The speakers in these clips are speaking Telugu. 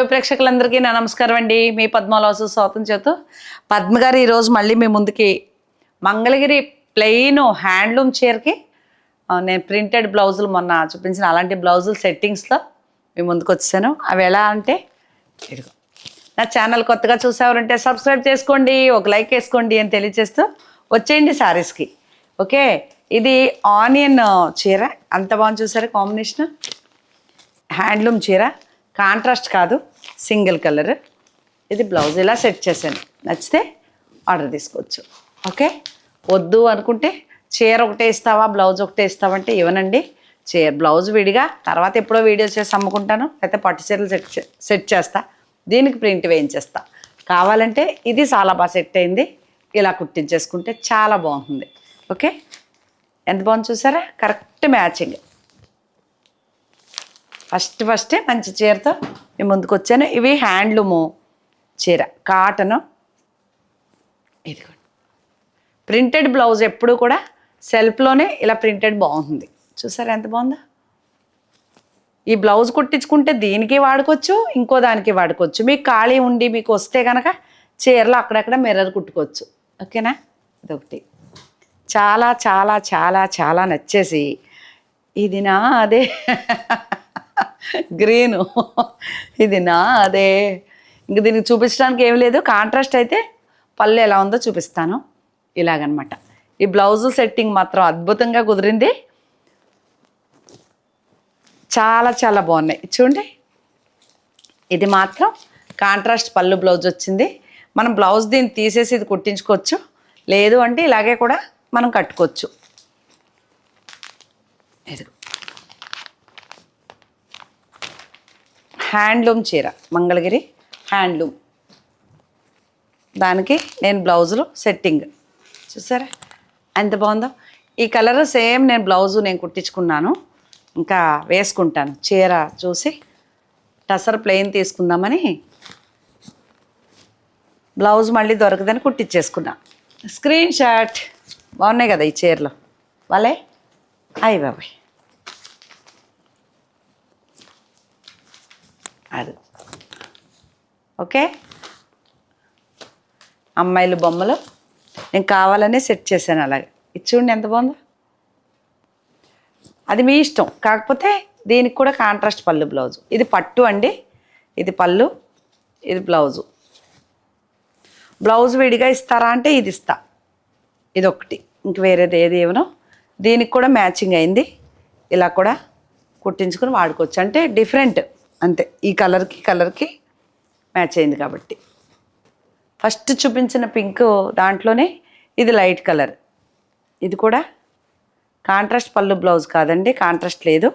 యూట్యూబ్ ప్రేక్షకులందరికీ నా నమస్కారం అండి. మీ పద్మలాసు స్వాతం చేతు. పద్మగారు ఈరోజు మళ్ళీ మీ ముందుకి మంగళగిరి ప్లెయిన్ హ్యాండ్లూమ్ చీరకి నేను ప్రింటెడ్ బ్లౌజులు మొన్న చూపించిన అలాంటి బ్లౌజులు సెట్టింగ్స్లో మీ ముందుకు వచ్చాను. అవి ఎలా అంటే ఇదిగో. నా ఛానల్ కొత్తగా చూసేవారంటే సబ్స్క్రైబ్ చేసుకోండి ఒక లైక్ వేసుకోండి అని తెలియజేస్తూ వచ్చేయండి శారీస్కి ఓకే? ఇది ఆనియన్ చీర. అంత బాగుంది చూసారా కాంబినేషన్ హ్యాండ్లూమ్ చీర. కాంట్రాస్ట్ కాదు. Single colour. ఇది బ్లౌజ్ ఇలా సెట్ చేశాను. నచ్చితే ఆర్డర్ తీసుకోవచ్చు. ఓకే? వద్దు అనుకుంటే చీర ఒకటే ఇస్తావా బ్లౌజ్ ఒకటే ఇస్తావంటే ఇవ్వనండి. చీర బ్లౌజ్ విడిగా తర్వాత ఎప్పుడో వీడియో చేసి అమ్ముకుంటాను. లేకపోతే పట్టు చీరలు సెట్ సెట్ చేస్తా. దీనికి ప్రింట్ వేయించేస్తా. కావాలంటే ఇది చాలా బాగా సెట్ అయింది. ఇలా కుట్టించేసుకుంటే చాలా బాగుంటుంది. ఓకే? ఎంత బాగుంది చూసారా? Correct matching. ఫస్ట్ ఫస్టే మంచి చీరతో నేను ముందుకు వచ్చాను ఇవి హ్యాండ్లూము చీర కాటను. ఇదిగోండి. ప్రింటెడ్ బ్లౌజ్ ఎప్పుడు కూడా సెల్ఫ్లోనే ఇలా ప్రింటెడ్ బాగుంది. చూసారా ఎంత బాగుందో? ఈ బ్లౌజ్ కుట్టించుకుంటే దీనికి వాడుకోవచ్చు ఇంకో దానికి వాడుకోవచ్చు. మీకు ఖాళీ ఉండి మీకు వస్తే కనుక చీరలు అక్కడక్కడ మిర్రర్ కుట్టుకోవచ్చు. ఓకేనా? ఇదొకటి. చాలా చాలా చాలా చాలా నచ్చేసి ఇది నా అదే గ్రీన్. ఇది నా అదే. ఇంక దీనికి చూపించడానికి ఏం లేదు. కాంట్రాస్ట్ అయితే పళ్ళు ఎలా ఉందో చూపిస్తాను. ఇలాగనమాట. ఈ బ్లౌజు సెట్టింగ్ మాత్రం అద్భుతంగా కుదిరింది. చాలా చాలా బాగున్నాయి. చూడండి. ఇది మాత్రం కాంట్రాస్ట్ పళ్ళు బ్లౌజ్ వచ్చింది. మనం బ్లౌజ్ దీన్ని తీసేసి ఇది కుట్టించుకోవచ్చు. లేదు అంటే ఇలాగే కూడా మనం కట్టుకోవచ్చు. ఎదుగు హ్యాండ్లూమ్ చీర మంగళగిరి హ్యాండ్లూమ్. దానికి నేను బ్లౌజులు సెట్టింగ్. చూసారా? ఎంత బాగుందో? ఈ కలర్ సేమ్ నేను బ్లౌజు నేను కుట్టించుకున్నాను. ఇంకా వేసుకుంటాను. చీర చూసి టసర్ ప్లెయిన్ తీసుకుందామని బ్లౌజ్ మళ్ళీ దొరకదని కుట్టించేసుకున్నా. Screen shot. బాగున్నాయి కదా ఈ చీరలు? వాళ్ళే? అయ్యి బాబాయ్. అది. ఓకే? అమ్మాయిలు బొమ్మలు. నేను కావాలనే సెట్ చేశాను అలాగే. ఇది చూడండి ఎంత బాగుందో. అది మీ ఇష్టం. కాకపోతే దీనికి కూడా కాంట్రాస్ట్ పళ్ళు బ్లౌజు. ఇది పట్టు అండి. ఇది పళ్ళు. ఇది బ్లౌజు. బ్లౌజ్ విడిగా ఇస్తారా అంటే ఇది ఇస్తా. ఇది ఒకటి. ఇంక వేరేది ఏది ఏమనో దీనికి కూడా మ్యాచింగ్ అయింది. ఇలా కూడా కుట్టించుకుని వాడుకోవచ్చు. అంటే డిఫరెంట్. అంతే. ఈ కలర్కి కలర్కి మ్యాచ్ అయింది కాబట్టి. ఫస్ట్ చూపించిన పింక్ దాంట్లోనే ఇది లైట్ కలర్. ఇది కూడా కాంట్రాస్ట్ పళ్ళు బ్లౌజ్ కాదండి కాంట్రాస్ట్ లేదు.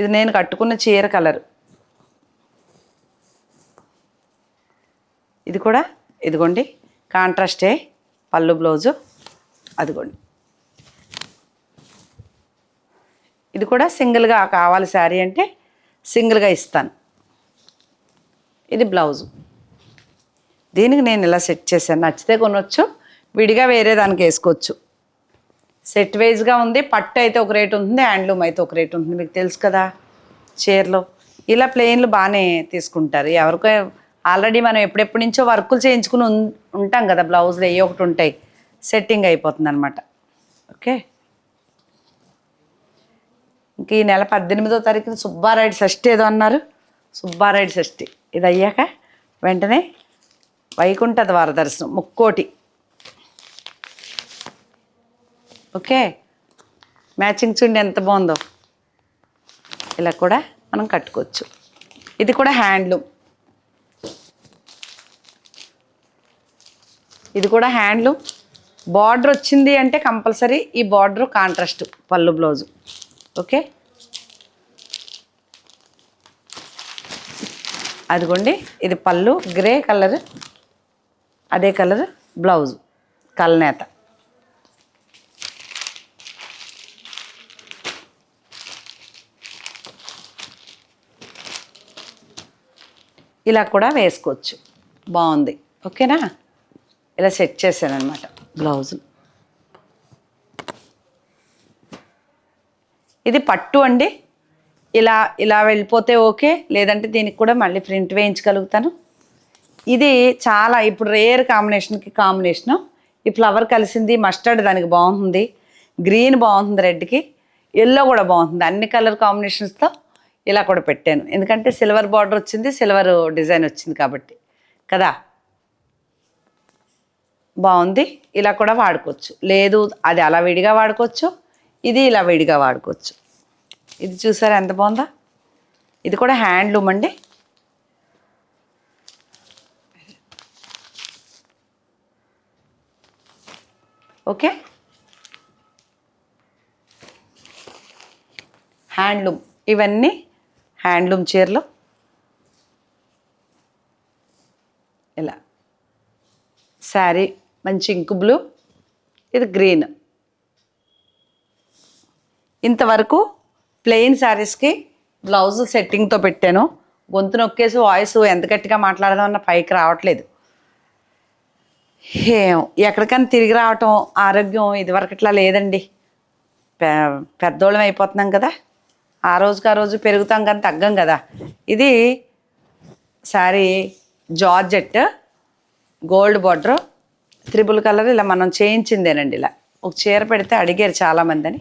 ఇది నేను కట్టుకున్న చీర కలర్. ఇది కూడా ఇదిగోండి కాంట్రాస్టే పళ్ళు బ్లౌజు. అదిగోండి. ఇది కూడా సింగిల్గా కావాలి శారీ అంటే సింగిల్గా ఇస్తాను. ఇది బ్లౌజు. దీనికి నేను ఇలా సెట్ చేశాను. నచ్చితే కొనవచ్చు విడిగా వేరే దానికి వేసుకోవచ్చు. సెట్ వైజ్గా ఉంది పట్టు అయితే ఒక రేట్ ఉంటుంది హ్యాండ్లూమ్ అయితే ఒక రేట్ ఉంటుంది. మీకు తెలుసు కదా చీరలో. ఇలా ప్లెయిన్లు బాగానే తీసుకుంటారు. ఎవరికో ఆల్రెడీ మనం ఎప్పుడెప్పటి నుంచో వర్కులు చేయించుకుని ఉంటాం కదా బ్లౌజులు ఏ ఒకటి ఉంటాయి. సెట్టింగ్ అయిపోతుంది అనమాట ఓకే? ఇంక ఈ నెల పద్దెనిమిదో తారీఖున సుబ్బారాయుడు షష్ఠి ఏదో అన్నారు. సుబ్బారాయుడు షష్ఠి. ఇది అయ్యాక వెంటనే వైకుంఠ ద్వార దర్శనం ముక్కోటి. ఓకే? మ్యాచింగ్ చూడండి ఎంత బాగుందో. ఇలా కూడా మనం కట్టుకోవచ్చు. ఇది కూడా హ్యాండ్లూమ్. ఇది కూడా హ్యాండ్లూమ్. బార్డర్ వచ్చింది అంటే కంపల్సరీ ఈ బార్డర్ కాంట్రాస్ట్ పళ్ళు బ్లౌజు. ఓకే? అదిగోండి ఇది పళ్ళు గ్రే కలర్ అదే కలర్ బ్లౌజ్ కల్నేత. ఇలా కూడా వేసుకోవచ్చు. బాగుంది. ఓకేనా? ఇలా సెట్ చేశాను అనమాట బ్లౌజు ఇది పట్టు అండి. ఇలా ఇలా వెళ్ళిపోతే ఓకే. లేదంటే దీనికి కూడా మళ్ళీ ప్రింట్ వేయించగలుగుతాను. ఇది చాలా ఇప్పుడు రేర్ కాంబినేషన్కి కాంబినేషను. ఈ ఫ్లవర్ కలిసింది మస్టర్డ్ దానికి బాగుంది. గ్రీన్ బాగుంది రెడ్కి. ఎల్లో కూడా బాగుంటుంది అన్ని కలర్ కాంబినేషన్స్తో ఇలా కూడా పెట్టాను. ఎందుకంటే సిల్వర్ బార్డర్ వచ్చింది సిల్వర్ డిజైన్ వచ్చింది కాబట్టి. కదా? బాగుంది ఇలా కూడా వాడుకోవచ్చు. లేదు అది అలా విడిగా వాడుకోవచ్చు ఇది ఇలా విడిగా వాడుకోవచ్చు. ఇది చూసారా ఎంత బాగుందా? ఇది కూడా హ్యాండ్లూమ్ అండి. ఓకే? హ్యాండ్లూమ్. ఇవన్నీ హ్యాండ్లూమ్ చీరలు. ఇలా. శారీ మంచి ఇంకు బ్లూ ఇది గ్రీన్. ఇంతవరకు ప్లెయిన్ శారీస్కి బ్లౌజ్ సెట్టింగ్తో పెట్టాను. గొంతు నొక్కేసి వాయిస్ ఎంత గట్టిగా మాట్లాడదామన్న పైకి రావట్లేదు. ఎక్కడికైనా తిరిగి రావటం ఆరోగ్యం ఇదివరకట్లా లేదండి. పె పెద్దోళ్ళం అయిపోతున్నాం కదా. ఆ రోజుకి ఆ రోజు పెరుగుతాం కానీ తగ్గం కదా. ఇది sari georgette gold border. Triple colour ఇలా మనం చేయించిందేనండి ఇలా. ఒక చీర పెడితే అడిగారు చాలామంది అని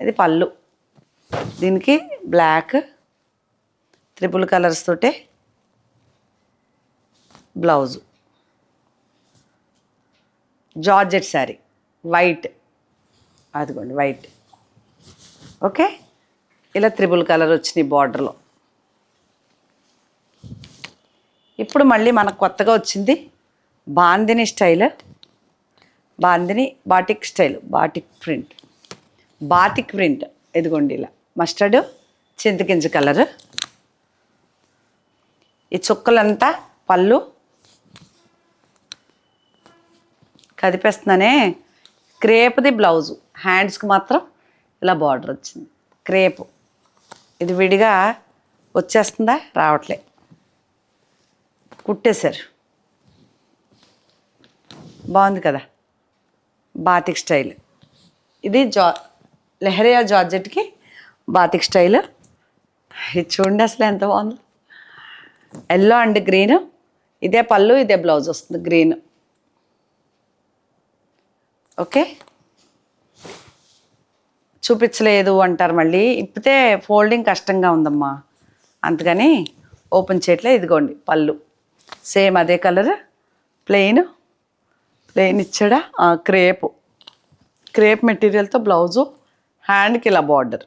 ఇది పళ్ళు. దీనికి బ్లాక్ త్రిబుల్ కలర్స్ తోటే బ్లౌజు. జార్జెట్ శారీ. వైట్. అదిగోండి వైట్. ఓకే? ఇలా త్రిబుల్ కలర్ వచ్చినాయి బార్డర్లో. ఇప్పుడు మళ్ళీ మనకు కొత్తగా వచ్చింది bandhani style bandhani batik style batik print. Batik print ఇదిగోండి ఇలా. మస్టర్డ్ చింతకింజ కలర్. ఈ చుక్కలంతా పళ్ళు. కదిపేస్తున్నానే. క్రేప్ది బ్లౌజు. హ్యాండ్స్కి మాత్రం ఇలా బార్డర్ వచ్చింది. క్రేప్. ఇది విడిగా వచ్చేస్తుందా? రావట్లే. కుట్టేశారు. బాగుంది కదా. Batik style. ఇది జా లెహరియా జార్జెట్కి బాతిక్ స్టైల్. ఇది చూడండి అసలు ఎంత బాగుంది. Yellow and green. ఇదే పళ్ళు ఇదే బ్లౌజ్ వస్తుంది గ్రీన్. ఓకే. చూపించలేదు అంటారు మళ్ళీ. ఇప్పితే ఫోల్డింగ్ కష్టంగా ఉందమ్మా. అందుకని ఓపెన్ చేయట్లే ఇదిగోండి పళ్ళు. సేమ్ అదే కలర్ ప్లెయిన్. ప్లెయిన్ ఇచ్చాడా క్రేప్. క్రేప్ మెటీరియల్తో బ్లౌజు హ్యాండ్కి ఇలా బార్డర్.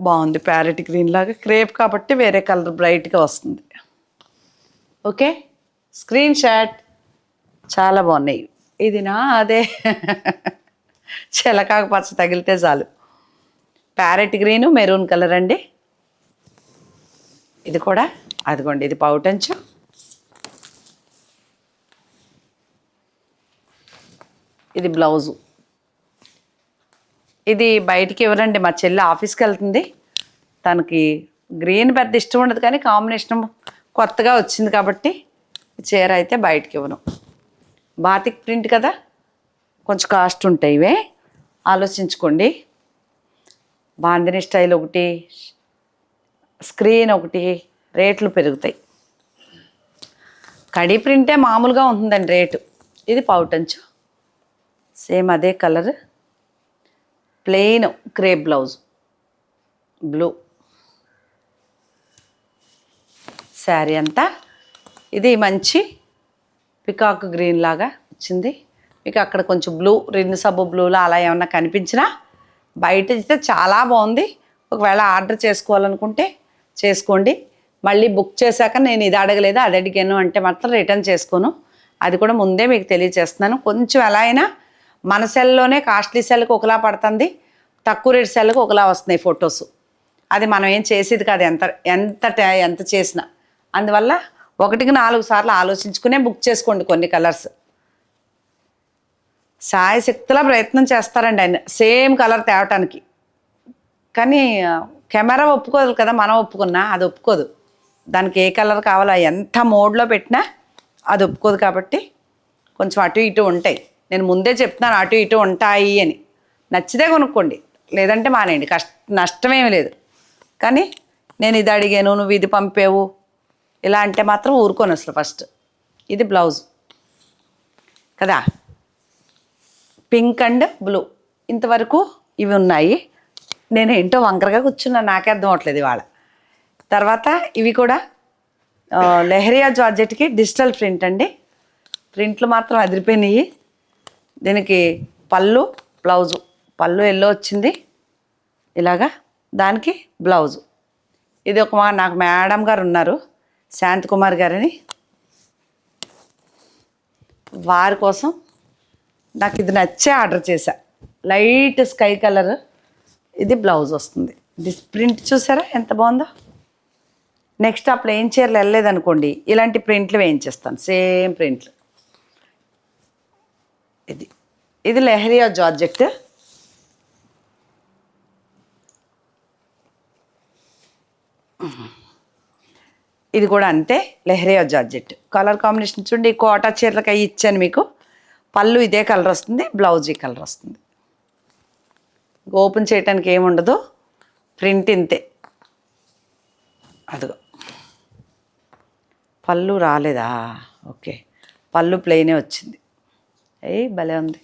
బాగుంది ప్యారెట్ గ్రీన్ లాగా. క్రేప్ కాబట్టి వేరే కలర్ బ్రైట్గా వస్తుంది. ఓకే? Screenshot. చాలా బాగున్నాయి. ఇది నా అదే. చిలకాకు పచ్చ తగిలితే చాలు. ప్యారెట్ గ్రీను మెరూన్ కలర్ అండి. ఇది కూడా అదిగోండి ఇది పౌటంచు ఇది బ్లౌజు. ఇది బయటికి ఇవ్వరండి మా చెల్లి ఆఫీస్కి వెళ్తుంది. తనకి గ్రీన్ పెద్ద ఇష్టం ఉండదు కానీ కాంబినేషన్ కొత్తగా వచ్చింది కాబట్టి చీర అయితే బయటికి ఇవ్వను. బాతిక్ ప్రింట్ కదా? కొంచెం కాస్ట్ ఉంటాయి ఇవే. ఆలోచించుకోండి. బాందిని స్టైల్ ఒకటి స్క్రీన్ ఒకటి రేట్లు పెరుగుతాయి. కడీ ప్రింటే మామూలుగా ఉంటుందండి రేటు. ఇది పౌటంచు. సేమ్ అదే colour. Plain crepe blouse. Blue. Sari అంతా. ఇది మంచి పికాక్ గ్రీన్ లాగా వచ్చింది. మీకు అక్కడ కొంచెం బ్లూ రెండు సబ్బు బ్లూలో అలా ఏమన్నా కనిపించినా బయట అయితే చాలా బాగుంది. ఒకవేళ ఆర్డర్ చేసుకోవాలనుకుంటే చేసుకోండి. మళ్ళీ బుక్ చేశాక నేను ఇది అడగలేదు. అది అడిగాను అంటే మాత్రం రిటర్న్ చేసుకోను. అది కూడా ముందే మీకు తెలియజేస్తున్నాను. కొంచెం ఎలా అయినా మన సెల్లోనే కాస్ట్లీ సెల్కి ఒకలా పడుతుంది తక్కువ రేట్ సెల్కి ఒకలా వస్తున్నాయి ఫొటోస్. అది మనం ఏం చేసేది కాదు ఎంత ఎంత ఎంత చేసినా. అందువల్ల ఒకటికి నాలుగు సార్లు ఆలోచించుకునే బుక్ చేసుకోండి కొన్ని కలర్స్. సాయశక్తిలా ప్రయత్నం చేస్తారండి ఆయన సేమ్ కలర్ తేవటానికి. కానీ కెమెరా ఒప్పుకోదు కదా మనం ఒప్పుకున్నా అది ఒప్పుకోదు. దానికి ఏ కలర్ కావాలో ఎంత మోడ్లో పెట్టినా అది ఒప్పుకోదు కాబట్టి కొంచెం అటు ఇటు ఉంటాయి. నేను ముందే చెప్తున్నాను అటు ఇటు ఉంటాయి అని. నచ్చితే కొనుక్కోండి. లేదంటే మానేయండి. కష్ట నష్టమేమి లేదు. కానీ నేను ఇది అడిగాను నువ్వు ఇది పంపావు. ఇలా అంటే మాత్రం ఊరుకోను అసలు ఫస్ట్. ఇది బ్లౌజ్. కదా? Pink and blue. ఇంతవరకు ఇవి ఉన్నాయి. నేను ఏంటో వంకరగా కూర్చున్నా. నాకే అర్థం అవట్లేదు ఇవాళ. తర్వాత ఇవి కూడా లెహరియా జార్జెట్కి డిజిటల్ ప్రింట్ అండి. ప్రింట్లు మాత్రం అదిరిపోయినాయి. దీనికి పళ్ళు బ్లౌజు. పళ్ళు ఎల్లో వచ్చింది. ఇలాగా దానికి బ్లౌజు. ఇది ఒక మా నాకు మేడం గారు ఉన్నారు శాంత్ కుమార్ గారని. వారి కోసం నాకు ఇది నచ్చే ఆర్డర్ చేశా. Light sky colour. ఇది బ్లౌజ్ వస్తుంది. ఇది ప్రింట్ చూసారా? ఎంత బాగుందో? నెక్స్ట్ ఆ ప్లెయిన్ చీరలు వెళ్ళలేదనుకోండి ఇలాంటి ప్రింట్లు వేయించేస్తాను. సేమ్ ప్రింట్లు. ఇది ఇది లెహరియా జార్జెట్. ఇది కూడా అంతే లెహరియా జార్జెట్. కలర్ కాంబినేషన్ చూడండి ఈ కోటా చీరలకు అవి ఇచ్చాను మీకు. పళ్ళు ఇదే కలర్ వస్తుంది బ్లౌజ్ ఈ కలర్ వస్తుంది. ఓపెన్ చేయడానికి ఏముండదు ప్రింట్ ఇంతే. అదిగో. పళ్ళు రాలేదా? ఓకే. పళ్ళు ప్లెయినే వచ్చింది. ఏయ్ భలే ఉంది.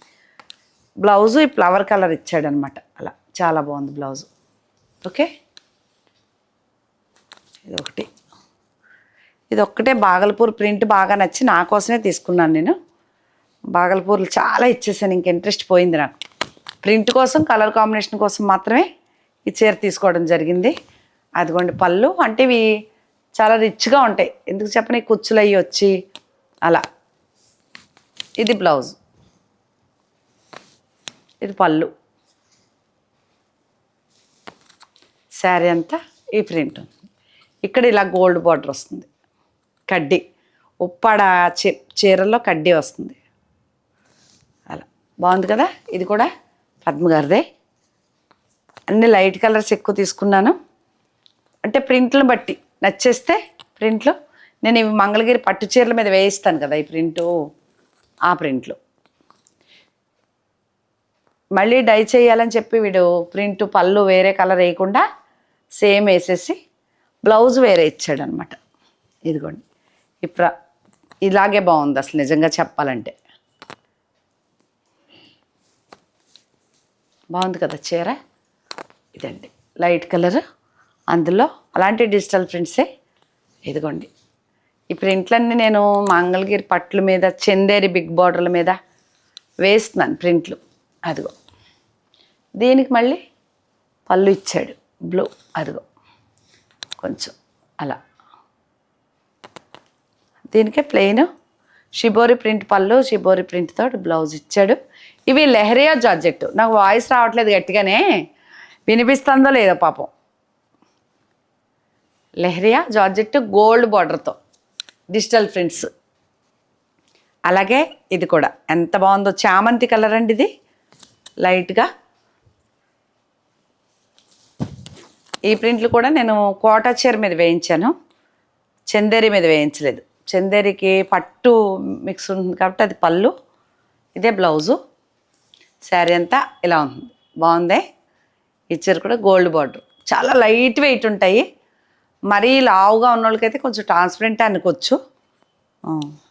బ్లౌజు ఈ ఫ్లవర్ కలర్ ఇచ్చాడనమాట. అలా చాలా బాగుంది బ్లౌజు. ఓకే? ఇది ఒకటి ఇది ఒక్కటే బాగల్పూర్ ప్రింట్ బాగా నచ్చి నా కోసమే తీసుకున్నాను నేను. బాగల్పూర్లు చాలా ఇచ్చేసాను ఇంక ఇంట్రెస్ట్ పోయింది నాకు. ప్రింట్ కోసం కలర్ కాంబినేషన్ కోసం మాత్రమే ఈ చీర తీసుకోవడం జరిగింది. అదిగోండి పళ్ళు. అంటే ఇవి చాలా రిచ్గా ఉంటాయి. ఎందుకు చెప్పని? కుచ్చులు అయ్యి వచ్చి అలా. ఇది బ్లౌజ్. ఇది పళ్ళు. శారీ అంతా ఈ ప్రింట్ ఉంది. ఇక్కడ ఇలా గోల్డ్ బార్డర్ వస్తుంది. కడ్డీ. ఉప్పాడ చీ చీరల్లో కడ్డీ వస్తుంది. అలా. బాగుంది కదా? ఇది కూడా పద్మ గారిదే. అన్ని లైట్ కలర్స్ ఎక్కువ తీసుకున్నాను. అంటే ప్రింట్లను బట్టి. నచ్చేస్తే ప్రింట్లు. నేను ఇవి మంగళగిరి పట్టు చీరల మీద వేయిస్తాను కదా ఈ ప్రింటు. ఆ ప్రింట్లు. మళ్ళీ డై చేయాలని చెప్పి వీడు ప్రింట్ పళ్ళు వేరే కలర్ వేయకుండా సేమ్ వేసేసి బ్లౌజ్ వేరే ఇచ్చాడు అనమాట ఇదిగోండి. ఇప్పుడు ఇలాగే బాగుంది అసలు నిజంగా చెప్పాలంటే. బాగుంది కదా చీర? ఇదండి. Light colour. అందులో అలాంటి డిజిటల్ ప్రింట్సే. ఇదిగోండి. ఈ ప్రింట్లన్నీ నేను మంగళగిరి పట్ల మీద చందేరి బిగ్ బార్డర్ల మీద వేస్తున్నాను ప్రింట్లు. అదిగో. దీనికి మళ్ళీ? పళ్ళు ఇచ్చాడు. బ్లూ అదిగో. కొంచెం అలా. దీనికే ప్లెయిన్ షిబోరి ప్రింట్ పళ్ళు షిబోరి ప్రింట్ తోటి బ్లౌజ్ ఇచ్చాడు. ఇవి లెహరియా జార్జెట్ నాకు వాయిస్ రావట్లేదు గట్టిగానే. వినిపిస్తుందో లేదో పాపం. లెహరియా జార్జెట్ గోల్డ్ బార్డర్తో డిజిటల్ ప్రింట్స్ అలాగే ఇది కూడా. ఎంత బాగుందో చామంతి కలర్ అండి ఇది. లైట్గా ఈ ప్రింట్లు కూడా నేను కోటా చీర మీద వేయించాను. చందేరి మీద వేయించలేదు. చందేరికి పట్టు మిక్స్ ఉంటుంది కాబట్టి అది పళ్ళు ఇదే బ్లౌజు. శారీ అంతా ఇలా ఉంది. బాగుంది? ఈ చీర కూడా గోల్డ్ బార్డర్. చాలా లైట్ వెయిట్ ఉంటాయి. మరీ లావుగా ఉన్న వాళ్ళకైతే కొంచెం ట్రాన్స్పరెంట్ అనుకోవచ్చు.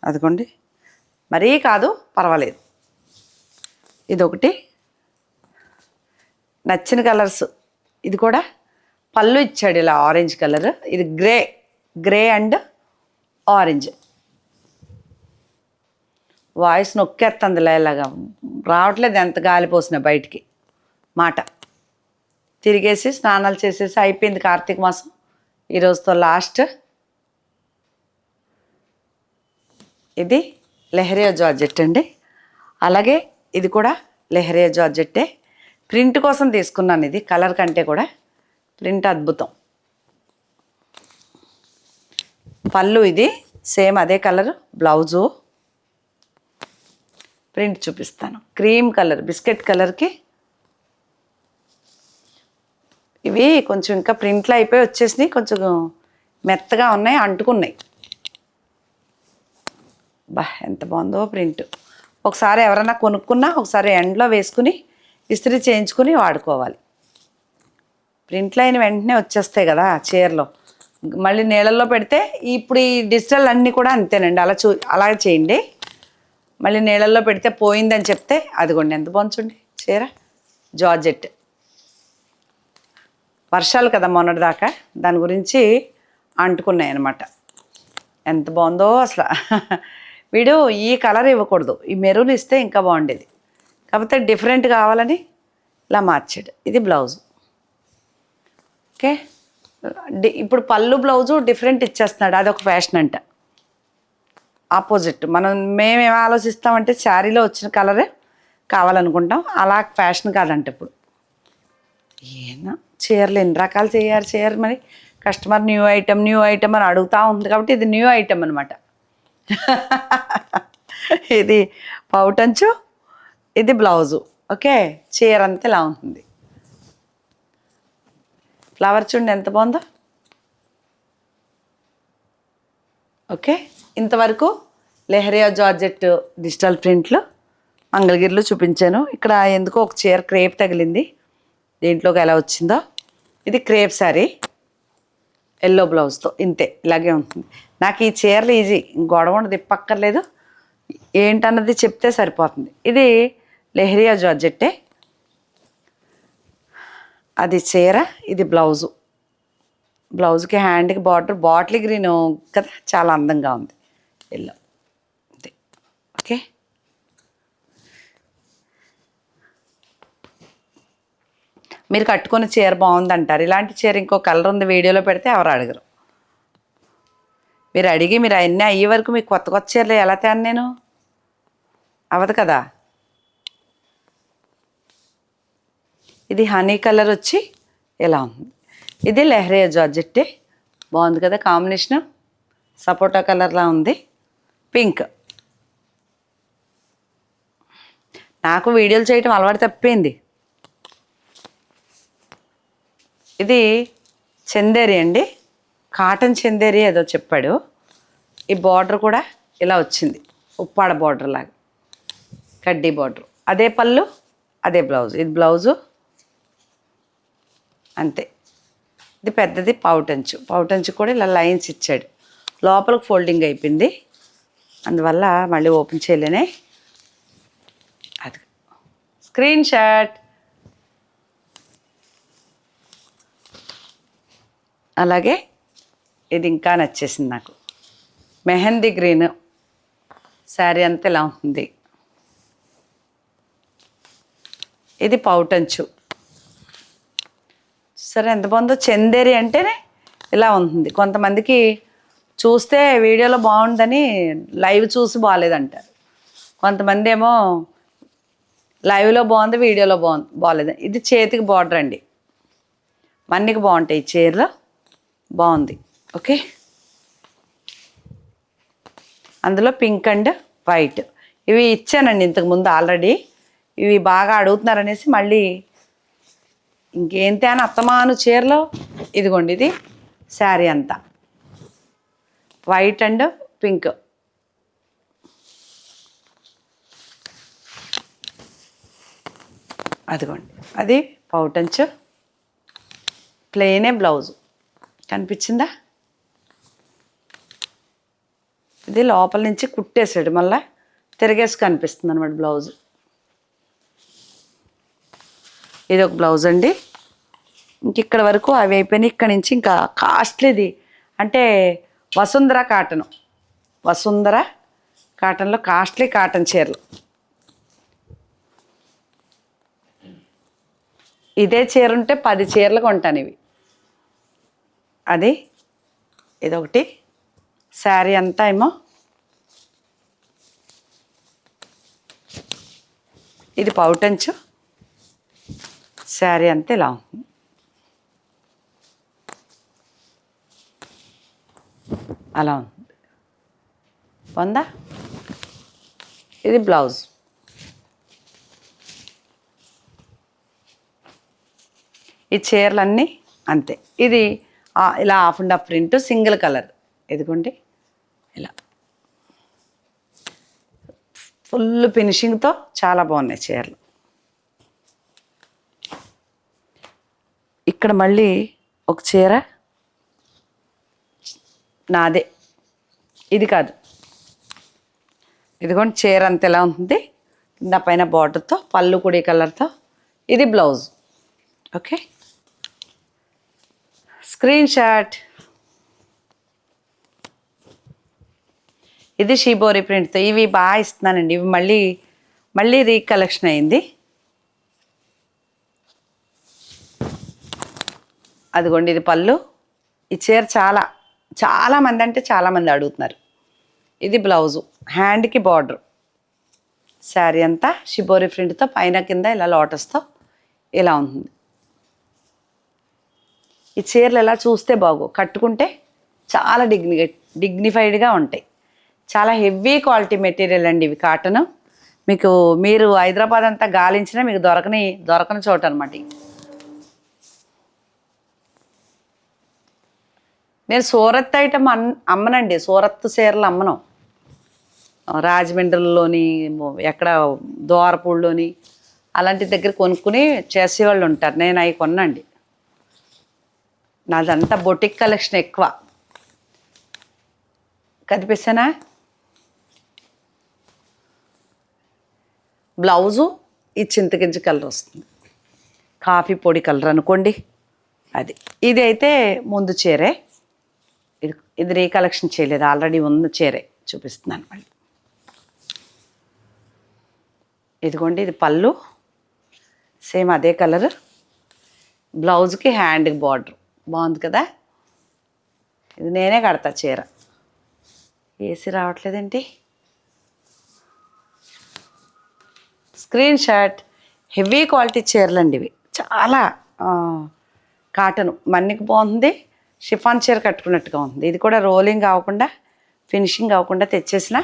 అదిగోండి. మరీ కాదు పర్వాలేదు. ఇదొకటి. నచ్చిన కలర్స్. ఇది కూడా పళ్ళు ఇచ్చాడు ఇలా ఆరెంజ్ కలర్. ఇది grey grey and orange. Voice నొక్కేస్తుంది ఇలాగా. రావట్లేదు ఎంత గాలి పోసిన బయటికి. మాట. తిరిగేసి స్నానాలు చేసేసి అయిపోయింది కార్తీక మాసం. ఈరోజుతో లాస్ట్. ఇది లెహరియా జార్జెట్ అండి. అలాగే ఇది కూడా లెహరియా జార్జెట్టే. ప్రింట్ కోసం తీసుకున్నాను ఇది కలర్ కంటే కూడా. ప్రింట్ అద్భుతం. పళ్ళు ఇది సేమ్ అదే కలర్ బ్లౌజు. ప్రింట్ చూపిస్తాను. క్రీమ్ కలర్ బిస్కెట్ కలర్కి. ఇవి కొంచెం ఇంకా ప్రింట్లు అయిపోయి వచ్చేసినాయి కొంచెం మెత్తగా ఉన్నాయి అంటుకున్నాయి. బా ఎంత బాగుందో ప్రింట్. ఒకసారి ఎవరైనా కొనుక్కున్నా ఒకసారి ఎండలో వేసుకుని ఇస్త్రీ చేయించుకుని వాడుకోవాలి. ప్రింట్లు అయిన వెంటనే వచ్చేస్తాయి కదా చీరలో. మళ్ళీ నీళ్ళల్లో పెడితే ఇప్పుడు ఈ డిజిటల్ అన్నీ కూడా అంతేనండి. అలా చూ అలా చేయండి. మళ్ళీ నీళ్ళల్లో పెడితే పోయిందని చెప్తే అదిగోండి ఎంత బాగుంచండి చీర. జార్జెట్. వర్షాలు కదా మొన్నటిదాకా. దాని గురించి అంటుకున్నాయి అనమాట ఎంత బాగుందో అసలు. వీడు ఈ కలర్ ఇవ్వకూడదు. ఈ మెరూన్ ఇస్తే ఇంకా బాగుండేది. కాకపోతే డిఫరెంట్ కావాలని ఇలా మార్చాడు. ఇది బ్లౌజ్. ఓకే. ఇప్పుడు పళ్ళు బ్లౌజు డిఫరెంట్ ఇచ్చేస్తున్నాడు. అదొక ఫ్యాషన్ అంట. ఆపోజిట్. మనం మేమేం ఆలోచిస్తామంటే శారీలో వచ్చిన కలరే కావాలనుకుంటాం. అలా ఫ్యాషన్ కాదంట ఇప్పుడు. ఏనా చీరలు ఎన్ని రకాలు చేయాలి చీర మరి? Customer new item new item అని అడుగుతూ ఉంది కాబట్టి ఇది న్యూ ఐటమ్ అనమాట ఇది పౌటంచు ఇది బ్లౌజు. ఓకే? చీర అంతా ఇలా ఉంటుంది. ఫ్లవర్ చూడండి ఎంత బాగుందో. ఓకే ఇంతవరకు లెహరియా జార్జెట్ డిజిటల్ ప్రింట్లు మంగళగిరిలో చూపించాను. ఇక్కడ ఎందుకో ఒక చీర క్రేప్ తగిలింది. దీంట్లోకి ఎలా వచ్చిందో. ఇది క్రేప్ శారీ. ఎల్లో బ్లౌజ్తో ఇంతే ఇలాగే ఉంటుంది. నాకు ఈ చీరలు ఈజీ గొడవ ఉండదు ఇప్పక్కర్లేదు ఏంటన్నది చెప్తే సరిపోతుంది. ఇది లెహరియా జార్జెట్టే అది చీర ఇది బ్లౌజు. బ్లౌజ్కి హ్యాండ్కి బార్డర్ బాటిల్ గ్రీన్ కదా చాలా అందంగా ఉంది. ఎల్లో. అంతే. ఓకే? మీరు కట్టుకున్న చీర బాగుంది అంటారు ఇలాంటి చీర ఇంకో కలర్ ఉంది వీడియోలో పెడితే ఎవరు అడగరు. మీరు అడిగి మీరు అన్నీ అయ్యే వరకు మీకు కొత్త కొత్త చీరలు ఎలా తేను నేను? అవదు కదా? ఇది హనీ కలర్ వచ్చి ఇలా ఉంది? ఇది లెహరియా జార్జెట్టే. బాగుంది కదా కాంబినేషన్? సపోటా కలర్లా ఉంది. పింక్. నాకు వీడియోలు చేయటం అలవాటు తప్పింది. ఇది చందేరి అండి. కాటన్ చందేరి ఏదో చెప్పాడు. ఈ బార్డర్ కూడా ఇలా వచ్చింది. ఉప్పాడ బార్డర్ లాగా. కడ్డీ బార్డర్ అదే పళ్ళు అదే బ్లౌజ్ ఇది బ్లౌజు అంతే. ఇది పెద్దది పౌటంచు పౌటంచు కూడా ఇలా లైన్స్ ఇచ్చాడు. లోపలికి ఫోల్డింగ్ అయిపోయింది. అందువల్ల మళ్ళీ ఓపెన్ చేయలేనే. అది. Screenshot. అలాగే ఇది ఇంకా నచ్చేసింది నాకు. మెహందీ గ్రీన్. శారీ అంతా ఇలా ఉంది ఇది పౌటంచు సరే ఎంత బాగుందో చందేరి అంటేనే ఇలా ఉంటుంది. కొంతమందికి చూస్తే వీడియోలో బాగుందని లైవ్ చూసి బాగాలేదంటారు కొంతమంది ఏమో లైవ్లో బాగుంది వీడియోలో బాగుంది బాగాలేదు ఇది చేతికి బార్డర్ అండి. మన్నికి బాగుంటాయి ఈ చీరలో. బాగుంది. ఓకే? అందులో పింక్ అండ్ వైట్. ఇవి ఇచ్చానండి ఇంతకుముందు ఆల్రెడీ. ఇవి బాగా అడుగుతున్నారనేసి మళ్ళీ ఇంకేంటి అని అత్తమాను చీరలో? ఇదిగోండి ఇది శారీ అంతా. వైట్ అండ్ పింక్ అదిగోండి. అది పౌటంచు ప్లెయినే బ్లౌజు కనిపించిందా? ఇది లోపల నుంచి కుట్టేసాడు. మళ్ళీ తిరిగేసి కనిపిస్తుంది అనమాట బ్లౌజ్ ఇది ఒక బ్లౌజ్ అండి. ఇంక ఇక్కడ వరకు అవి అయిపోయినాయి. ఇక్కడ నుంచి ఇంకా కాస్ట్లీది. అంటే వసుంధర కాటన్. వసుంధర కాటన్లో కాస్ట్లీ కాటన్ చీరలు. ఇదే చీర ఉంటే పది చీరలు కొంటాను ఇవి. అది ఇదొకటి. శారీ అంతా ఏమో. ఇది పౌటంచు. శారీ అంతా ఇలా ఉంది అలా ఉంది పొందా ఇది బ్లౌజ్. ఈ చీరలన్నీ అంతే. ఇది ఆ, ఇలా half and half print single colour. ఎదుగుండి ఇలా. ఫుల్ ఫినిషింగ్తో చాలా బాగున్నాయి చీరలు. ఇక్కడ మళ్ళీ ఒక చీర. నాదే. ఇది కాదు. ఇదిగోండి చీర అంత ఎలా ఉంటుంది? కింద పైన బార్డర్తో పళ్ళు కూడా ఈ కలర్తో ఇది బ్లౌజ్ ఓకే? స్క్రీన్ షాట్ ఇది షీబోరి ప్రింట్తో ఇవి బాగా ఇస్తున్నానండి. ఇవి మళ్ళీ మళ్ళీ రీకలెక్షన్ అయింది. అదిగోండి ఇది పళ్ళు. ఈ చీర చాలా చాలామంది అంటే చాలామంది అడుగుతున్నారు. ఇది బ్లౌజు హ్యాండ్కి బార్డర్ శారీ అంతా షిబోరి ప్రింట్తో పైన కింద ఇలా లోటస్తో ఇలా ఉంటుంది. ఈ చీరలు ఎలా చూస్తే బాగు కట్టుకుంటే చాలా డిగ్ని డిగ్నిఫైడ్గా ఉంటాయి. చాలా హెవీ క్వాలిటీ మెటీరియల్ అండి ఇవి కాటన్ మీకు మీరు హైదరాబాద్ అంతా గాలించినా మీకు దొరకని దొరకని చోట అనమాట నేను సూరత్ ఐటమ్ అన్ అమ్మనండి. సూరత్ చీరలు అమ్మను. రాజమండ్రిలోని ఎక్కడ దోరపూడిలోని అలాంటి దగ్గర కొనుక్కుని చేసేవాళ్ళు ఉంటారు. నేను అవి కొనండి నాదంతా బొటిక్ కలెక్షన్ ఎక్కువ. కనిపిస్తానా? బ్లౌజు ఈ చింతగింజ కలర్ వస్తుంది. కాఫీ పొడి కలర్ అనుకోండి. అది. ఇది అయితే ముందు చీరే. ఇది ఇది రీకలెక్షన్ చేయలేదు. ఆల్రెడీ ఉన్న చీరే. చూపిస్తున్నాను మళ్ళీ. ఇదిగోండి ఇది పళ్ళు. సేమ్ అదే కలర్. బ్లౌజ్కి హ్యాండ్కి బార్డర్. బాగుంది కదా? ఇది నేనే కడతా చీర. AC రావట్లేదేంటి? Screen shot. Heavy quality చీరలు అండి ఇవి. చాలా కాటన్. మన్నికి బాగుంది. షిఫాన్ చీర కట్టుకున్నట్టుగా ఉంది. ఇది కూడా రోలింగ్ అవ్వకుండా ఫినిషింగ్ అవ్వకుండా తెచ్చేసిన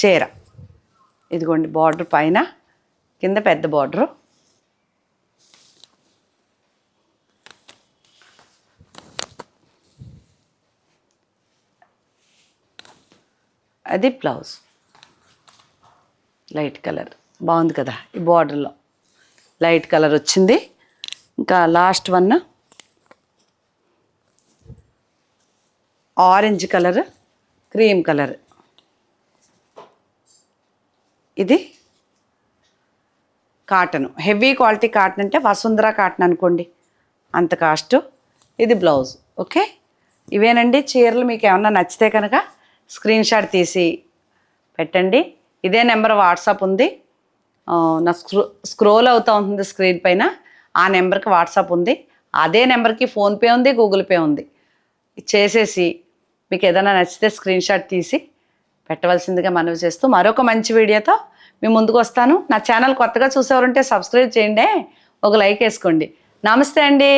చీర. ఇదిగోండి బార్డర్ పైన కింద పెద్ద బార్డరు అది బ్లౌజ్ లైట్ కలర్ బాగుంది కదా ఈ బార్డర్లో లైట్ కలర్ వచ్చింది. ఇంకా last one orange colour cream colour. ఇది కాటన్. హెవీ క్వాలిటీ కాటన్ అంటే వసుంధర కాటన్ అనుకోండి. అంత కాస్ట్. ఇది బ్లౌజ్. ఓకే? ఇవేనండి? చీరలు మీకు ఏమన్నా నచ్చితే కనుక స్క్రీన్ షాట్ తీసి పెట్టండి. ఇదే నెంబర్ వాట్సాప్ ఉంది. నా స్క్రో స్క్రోల్ అవుతూ ఉంటుంది స్క్రీన్ పైన. ఆ నెంబర్కి వాట్సాప్ ఉంది. అదే నెంబర్కి ఫోన్పే ఉంది గూగుల్ పే ఉంది. చేసేసి మీకు ఏదైనా నచ్చితే స్క్రీన్ షాట్ తీసి పెట్టవలసిందిగా మనవి చేస్తూ మరొక మంచి వీడియోతో మీ ముందుకు వస్తాను. నా ఛానల్ కొత్తగా చూసేవారంటే సబ్స్క్రైబ్ చేయండి. ఒక లైక్ వేసుకోండి. నమస్తే అండి.